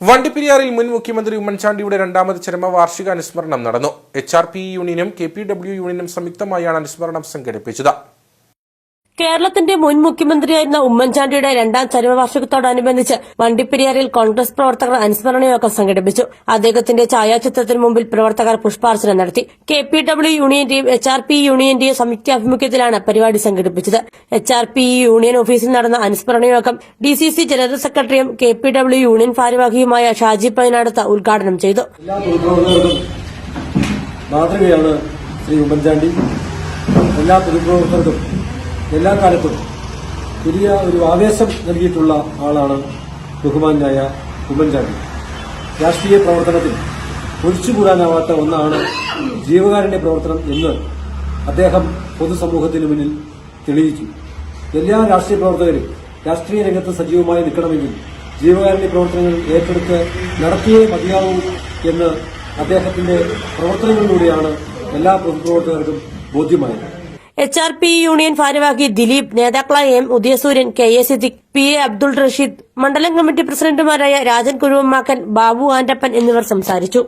വണ്ടിപ്പെരിയാറിൽ മുൻ മുഖ്യമന്ത്രി ഉമ്മൻചാണ്ടിയുടെ രണ്ടാമത് ചരമവാർഷിക അനുസ്മരണം നടന്നു. എച്ച് ആർ പി യൂണിയനും കെ പി ഡബ്ല്യു യൂണിയനും സംയുക്തമായാണ് അനുസ്മരണം സംഘടിപ്പിച്ചത്. കേരളത്തിന്റെ മുൻ മുഖ്യമന്ത്രിയായിരുന്ന ഉമ്മൻചാണ്ടിയുടെ രണ്ടാം ചരമവാർഷികത്തോടനുബന്ധിച്ച് വണ്ടിപ്പെരിയാറിൽ കോൺഗ്രസ് പ്രവർത്തകർ അനുസ്മരണ യോഗം സംഘടിപ്പിച്ചു. അദ്ദേഹത്തിന്റെ ഛായാചിത്രത്തിന് മുമ്പിൽ പ്രവർത്തകർ പുഷ്പാർച്ചന നടത്തി. കെ പി ഡബ്ല്യു യൂണിയന്റെയും എച്ച് ആർ പി യൂണിയന്റെയും സംയുക്താഭിമുഖ്യത്തിലാണ് പരിപാടി സംഘടിപ്പിച്ചത്. എച്ച് ആർ പി യൂണിയൻ ഓഫീസിൽ നടന്ന അനുസ്മരണ യോഗം ഡി സി സി ജനറൽ സെക്രട്ടറിയും കെ പി ഡബ്ല്യു യൂണിയൻ ഭാരവാഹിയുമായ ഷാജി പൈനാടത്ത് ഉദ്ഘാടനം ചെയ്തു. ശ്രീ ഉമ്മൻചാണ്ടി. എല്ലാ പൊതുപ്രവർത്തകർക്കും എല്ലാ കാലത്തും വലിയ ഒരു ആവേശം നൽകിയിട്ടുള്ള ആളാണ് ബഹുമാനായ ഉമ്മൻചാണ്ടി. രാഷ്ട്രീയ പ്രവർത്തനത്തിൽ ഒഴിച്ചുകൂടാനാവാത്ത ഒന്നാണ് ജീവകാരുണ്യ പ്രവർത്തനം എന്ന് അദ്ദേഹം പൊതുസമൂഹത്തിന് മുന്നിൽ തെളിയിച്ചു. എല്ലാ രാഷ്ട്രീയ പ്രവർത്തകരും രാഷ്ട്രീയ രംഗത്ത് സജീവമായി നിൽക്കണമെങ്കിൽ ജീവകാരുണ്യ പ്രവർത്തനങ്ങൾ ഏറ്റെടുത്ത് നടത്തിയേ മതിയാവൂ എന്ന് അദ്ദേഹത്തിന്റെ പ്രവർത്തനങ്ങളിലൂടെയാണ് എല്ലാ പൊതുപ്രവർത്തകർക്കും ബോധ്യമായത്. എച്ച് ആർ പി യൂണിയൻ ഭാരവാഹി ദിലീപ് നേതാക്കളായ M Udayasooryan K A Siddique P A Abdul Rasheed മണ്ഡലം കമ്മിറ്റി പ്രസിഡന്റുമാരായ രാജൻ കുരുവമ്മാക്കൻ ബാബു ആന്റപ്പൻ എന്നിവർ സംസാരിച്ചു.